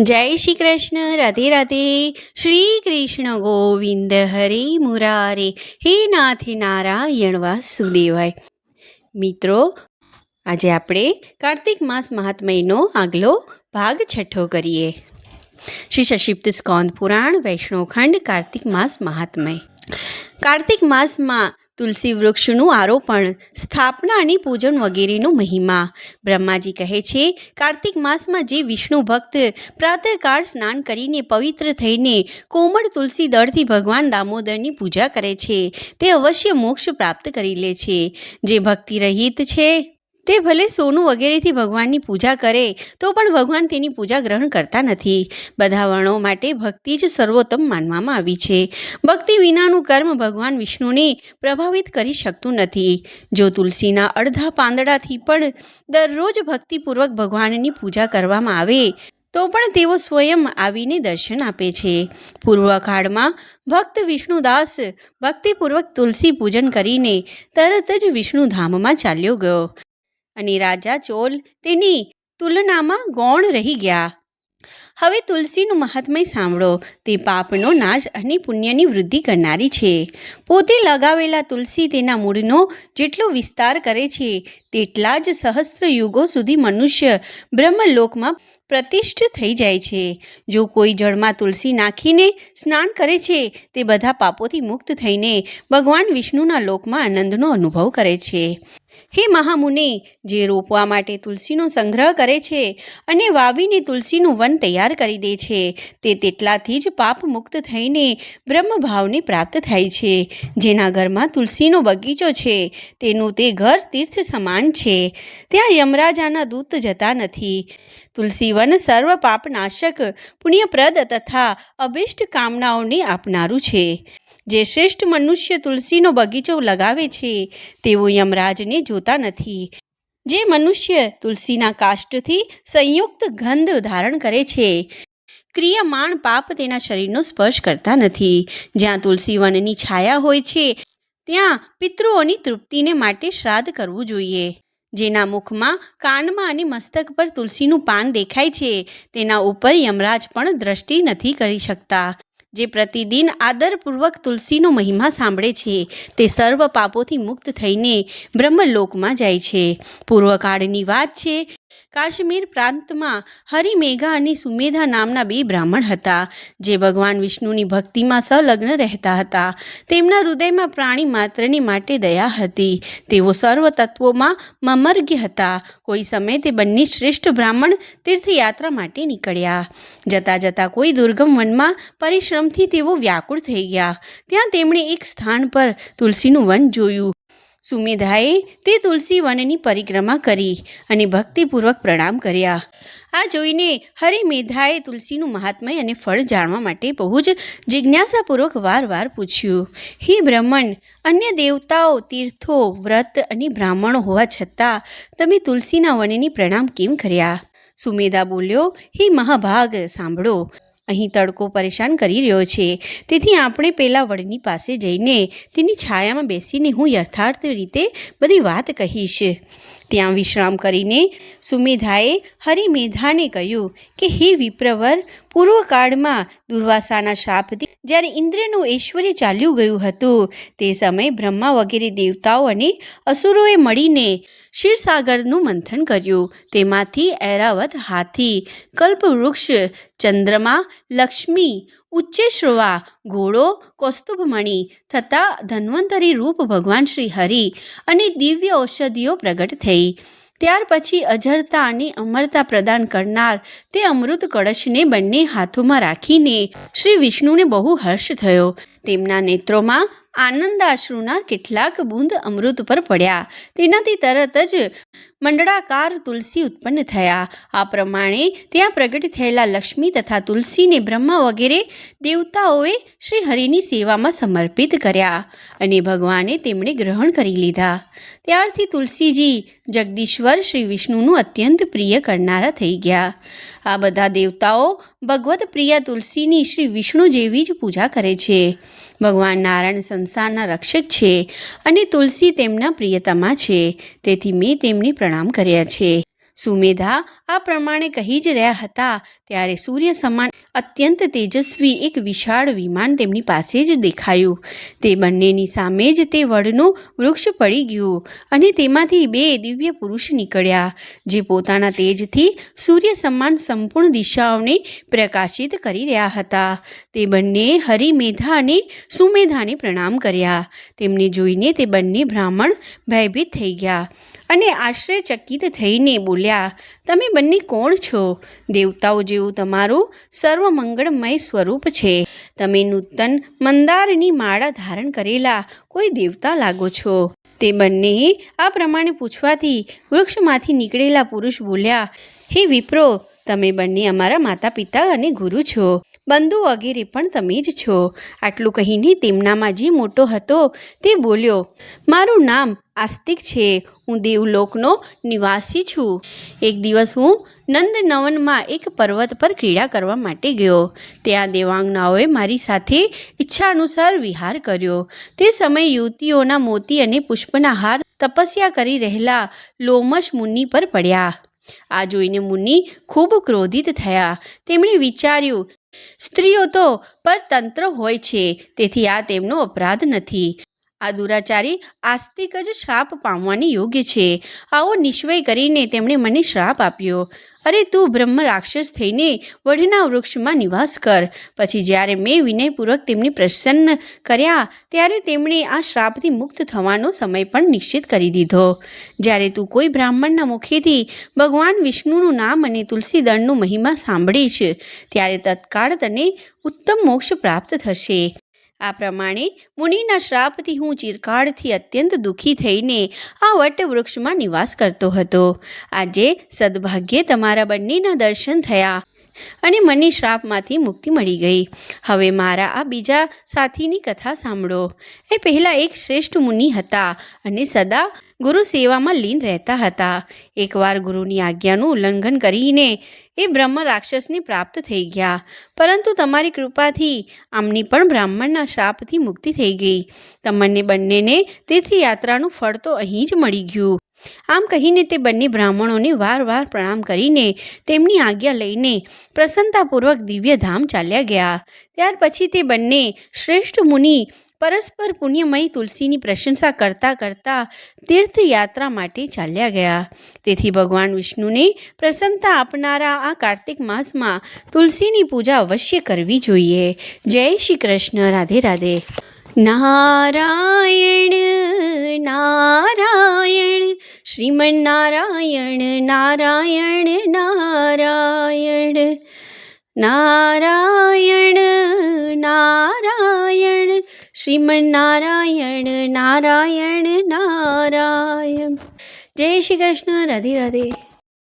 જય શ્રી કૃષ્ણ, રાધે રાધે. શ્રી કૃષ્ણ ગોવિંદ હરે મુરારે. હે નાથ નારાયણ વાસુદેવાય. મિત્રો, આજે આપણે કાર્તિક માસ મહાત્મયનો આગલો ભાગ છઠ્ઠો કરીએ. શ્રી સશિપ્ત સ્કોંદ પુરાણ વૈષ્ણવખંડ કાર્તિક માસ મહાત્મય. કાર્તિક માસમાં તુલસી વૃક્ષનું આરોપણ, સ્થાપના અને પૂજન વગેરેનો મહિમા. બ્રહ્માજી કહે છે, કાર્તિક માસમાં જે વિષ્ણુ ભક્ત પ્રાતઃકાળ સ્નાન કરીને પવિત્ર થઈને કોમળ તુલસી દળથી ભગવાન દામોદરની પૂજા કરે છે, તે અવશ્ય મોક્ષ પ્રાપ્ત કરી લે છે. જે ભક્તિ રહિત છે તે ભલે સોનું વગેરેથી ભગવાનની પૂજા કરે, તો પણ ભગવાન તેની પૂજા ગ્રહણ કરતા નથી. બધા વર્ણો માટે ભક્તિ જ સર્વોત્તમ માનવામાં આવી છે. ભક્તિ વિનાનું કર્મ ભગવાન વિષ્ણુને પ્રભાવિત કરી શકતું નથી. જો તુલસીના અડધા પાંદડાથી પણ દરરોજ ભક્તિપૂર્વક ભગવાનની પૂજા કરવામાં આવે, તો પણ તેઓ સ્વયં આવીને દર્શન આપે છે. પૂર્વકાળમાં ભક્ત વિષ્ણુદાસ ભક્તિપૂર્વક તુલસી પૂજન કરીને તરત જ વિષ્ણુધામમાં ચાલ્યો ગયો. અને રાજા ચોલ તેની તુલનામાં ગૌણ રહી ગયા. હવે તુલસીનું મહાત્મય સાંભળો. તે પાપનો નાશ અને પુણ્યની વૃદ્ધિ કરનારી છે. પોતે લગાવેલા તુલસી તેના મૂળનો જેટલો વિસ્તાર કરે છે, તેટલા જ સહસ્ત્ર યુગો સુધી મનુષ્ય બ્રહ્મલોકમાં પ્રતિષ્ઠ થઈ જાય છે. જો કોઈ જળમાં તુલસી નાખીને સ્નાન કરે છે, તે બધા પાપોથી મુક્ત થઈને ભગવાન વિષ્ણુના લોકમાં આનંદનો અનુભવ કરે છે. હે મહામુનિ, જે રોપવા માટે તુલસીનો સંગ્રહ કરે છે અને વાવીને તુલસીનું વન તૈયાર કરી દે છે. તે તેટલાથી જ પાપ મુક્ત થઈને બ્રહ્મભાવને પ્રાપ્ત થાય છે. જેના ઘરમાં તુલસીનો બગીચો છે. તેનું તે ઘર તીર્થ સમાન છે. ત્યાં યમરાજાના દૂત જતા નથી. તુલસી વન સર્વ પાપનાશક, પુણ્યપ્રદ તથા અભિષ્ટ કામનાઓને આપનારું છે. જે શ્રેષ્ઠ મનુષ્ય તુલસીનો બગીચો લગાવે છે, તેઓ યમરાજને જોતા નથી. જે મનુષ્ય તુલસીના કાષ્ટથી સંયુક્ત ગંધ ધારણ કરે છે. ક્રિયામાણ પાપ તેના શરીરનો સ્પર્શ કરતા નથી. જ્યાં તુલસી વનની છાયા હોય છે, ત્યાં પિતૃઓની તૃપ્તિને માટે શ્રાદ્ધ કરવું જોઈએ. જેના મુખમાં કાનમાં અને મસ્તક પર તુલસીનું પાન દેખાય છે, તેના ઉપર યમરાજ પણ દ્રષ્ટિ નથી કરી શકતા. જે પ્રતિદિન આદરપૂર્વક તુલસીનો મહિમા સાંભળે છે, તે સર્વ પાપોથી મુક્ત થઈને બ્રહ્મલોકમાં જાય છે. પૂર્વકાળની વાત છે કાશ્મીર પ્રાંતમાં હરિમેઘા અને સુમેધા નામના બે બ્રાહ્મણ હતા, જે ભગવાન વિષ્ણુની ભક્તિમાં સંલગ્ન રહેતા હતા. તેમના હૃદયમાં પ્રાણી માત્રની માટે દયા હતી. તેઓ સર્વ તત્વોમાં મમર્ગ્ય હતા. કોઈ સમયે તે બંને શ્રેષ્ઠ બ્રાહ્મણ તીર્થયાત્રા માટે નીકળ્યા. જતાં જતાં કોઈ દુર્ગમ વનમાં પરિશ્રમથી તેઓ વ્યાકુળ થઈ ગયા. ત્યાં તેમણે એક સ્થાન પર તુલસીનું વન જોયું. સુમેધાએ તે તુલસી વનની પરિક્રમા કરી અને ભક્તિપૂર્વક પ્રણામ કર્યા. આ જોઈને હરિમેધાએ તુલસીનું મહાત્મય અને ફળ જાણવા માટે બહુ જ જિજ્ઞાસાપૂર્વક વારવાર પૂછ્યું, હે બ્રહ્મણ, અન્ય દેવતાઓ, તીર્થો, વ્રત અને બ્રાહ્મણો હોવા છતાં તમે તુલસીના વનની પ્રણામ કેમ કર્યા? સુમેધા બોલ્યો, હે મહાભાગ, સાંભળો અહીં તડકો પરેશાન કરી રહ્યો છે. તેથી આપણે પેલા વડની પાસે જઈને તેની છાયામાં બેસીને હું યથાર્થ રીતે બધી વાત કહીશ. ત્યાં વિશ્રામ કરીને સુમેધાએ હરિમેધાને કહ્યું કે, હે વિપ્રવર પૂર્વકાળમાં દુર્વાસાના શાપથી જ્યારે ઇન્દ્રનું ઐશ્વર્ય ચાલ્યું ગયું હતું, તે સમયે બ્રહ્મા વગેરે દેવતાઓ અને અસુરોએ મળીને ક્ષીરસાગરનું મંથન કર્યું. તેમાંથી ઐરાવત, હાથી, કલ્પવૃક્ષ, ચંદ્રમા, લક્ષ્મી ઉચ્ચેશ્રવા ઘોડો, કૌસ્તુભમણી થતા ધન્વંતરી રૂપ ભગવાન શ્રી હરિ અને દિવ્ય ઔષધિઓ પ્રગટ થઈ. ત્યાર પછી અજરતા અને અમરતા પ્રદાન કરનાર તે અમૃત કળશને બંને હાથોમાં રાખીને શ્રી વિષ્ણુને બહુ હર્ષ થયો. તેમના નેત્રોમાં આનંદાશ્રુના કેટલાક બૂંદ અમૃત પર પડ્યા. તેનાથી તરત જ મંડળાકાર તુલસી ઉત્પન્ન થયા. આ પ્રમાણે ત્યાં પ્રગટ થયેલા લક્ષ્મી તથા તુલસીને બ્રહ્મા વગેરે દેવતાઓએ શ્રી હરિની સેવામાં સમર્પિત કર્યા અને ભગવાને તેમણે ગ્રહણ કરી લીધા. ત્યારથી તુલસીજી જગદીશ્વર શ્રી વિષ્ણુનું અત્યંત પ્રિય કરનારા થઈ ગયા. આ બધા દેવતાઓ ભગવત પ્રિયા તુલસીની શ્રી વિષ્ણુ જેવી જ પૂજા કરે છે. ભગવાન નારાયણ સંસારના રક્ષક છે અને તુલસી તેમના પ્રિયતમા છે. તેથી મેં તેમની પ્રણામ કર્યા છે. સુમેધા આ પ્રમાણે કહી જ રહ્યા હતા, ત્યારે સૂર્ય સમાન અત્યંત તેજસ્વી એક વિશાળ વિમાન તેમની પાસે જ દેખાયું. તે બંનેની સામે જ તે વડનું વૃક્ષ પડી ગયું અને તેમાંથી બે દિવ્ય પુરુષ નીકળ્યા, જે પોતાના તેજથી સૂર્ય સમાન સંપૂર્ણ દિશાઓને પ્રકાશિત કરી રહ્યા હતા. તે બંને હરિમેધા અને સુમેધાને પ્રણામ કર્યા. તેમને જોઈને તે બંને બ્રાહ્મણ ભયભીત થઈ ગયા અને આશ્ચર્યચકિત થઈને બોલ્યા તમે બંને કોણ છો? દેવતાઓ જેવું તમારું સર્વમંગળમય સ્વરૂપ છે. તમે નૂતન મંદારની માળા ધારણ કરેલા કોઈ દેવતા લાગો છો. તે બંને આ પ્રમાણે પૂછવાથી વૃક્ષમાંથી નીકળેલા પુરુષ બોલ્યા, હે વિપ્રો, તમે બંને અમારા માતા પિતા અને ગુરુ છો. બંધુ વગેરે પણ તમે જ છો. આટલું કહીને તેમનામાં જે મોટો હતો તે બોલ્યો, મારું નામ આસ્તિક છે. હું દેવલોકનો નિવાસી છું. એક દિવસ હું નંદનવનમાં એક પર્વત પર ક્રીડા કરવા માટે ગયો. ત્યાં દેવાંગનાઓએ મારી સાથે ઈચ્છા અનુસાર વિહાર કર્યો. તે સમયે યુવતીઓના મોતી અને પુષ્પના હાર તપસ્યા કરી રહેલા લોમશ મુનિ પર પડ્યા. આ જોઈને મુનિ ખૂબ ક્રોધિત થયા. તેમણે વિચાર્યું સ્ત્રીઓ તો પરતંત્ર હોય છે તેથી આ તેમનો અપરાધ નથી. આ દુરાચારી આસ્તિક જ શ્રાપ પામવાની યોગ્ય છે. આવો નિશ્ચય કરીને તેમણે મને શ્રાપ આપ્યો. અરે તું બ્રહ્મ રાક્ષસ થઈને વઢના વૃક્ષમાં નિવાસ કર. પછી જ્યારે મેં વિનયપૂર્વક તેમને પ્રસન્ન કર્યા, ત્યારે તેમણે આ શ્રાપથી મુક્ત થવાનો સમય પણ નિશ્ચિત કરી દીધો. જ્યારે તું કોઈ બ્રાહ્મણના મુખેથી ભગવાન વિષ્ણુનું નામ અને તુલસીદળનું મહિમા સાંભળીશ, ત્યારે તત્કાળ તને ઉત્તમ મોક્ષ પ્રાપ્ત થશે. આ પ્રમાણે મુનિના શ્રાપથી હું ચિરકાળથી અત્યંત દુઃખી થઈને આ વટ વૃક્ષમાં નિવાસ કરતો હતો. આજે સદભાગ્યે તમારા બંનેના દર્શન થયા. અને મને શ્રાપમાંથી મુક્તિ મળી ગઈ. હવે મારા આ બીજા સાથીની કથા સાંભળો. એ પહેલાં એક શ્રેષ્ઠ મુનિ હતા અને સદા ગુરુ સેવામાં લીન રહેતા હતા. એકવાર ગુરુની આજ્ઞાનું ઉલ્લંઘન કરીને એ બ્રહ્મ રાક્ષસને પ્રાપ્ત થઈ ગયા. પરંતુ તમારી કૃપાથી આમની પણ બ્રાહ્મણના શ્રાપથી મુક્તિ થઈ ગઈ. તમને બંનેને તીર્થયાત્રાનું ફળ તો અહીં જ મળી ગયું. આમ કહીને તે બંને બ્રાહ્મણોને વારવાર પ્રણામ કરીને તેમની આજ્ઞા લઈને પ્રસન્નતાપૂર્વક દિવ્ય ધામ ચાલ્યા ગયા. ત્યાર પછી તે બંને શ્રેષ્ઠ મુનિ, પરસ્પર પુણ્યમય તુલસીની પ્રશંસા કરતા કરતા તીર્થયાત્રા માટે ચાલ્યા ગયા. તેથી ભગવાન વિષ્ણુને પ્રસન્નતા આપનારા આ કાર્તિક માસમાં તુલસીની પૂજા અવશ્ય કરવી જોઈએ. જય શ્રી કૃષ્ણ. રાધે રાધે. નારાયણ નારાયણ શ્રીમન નારાયણ નારાયણ નારાયણ નારાયણ નારાયણ શ્રીમન નારાયણ નારાયણ નારાયણ જય શ્રી કૃષ્ણ રાધે રાધે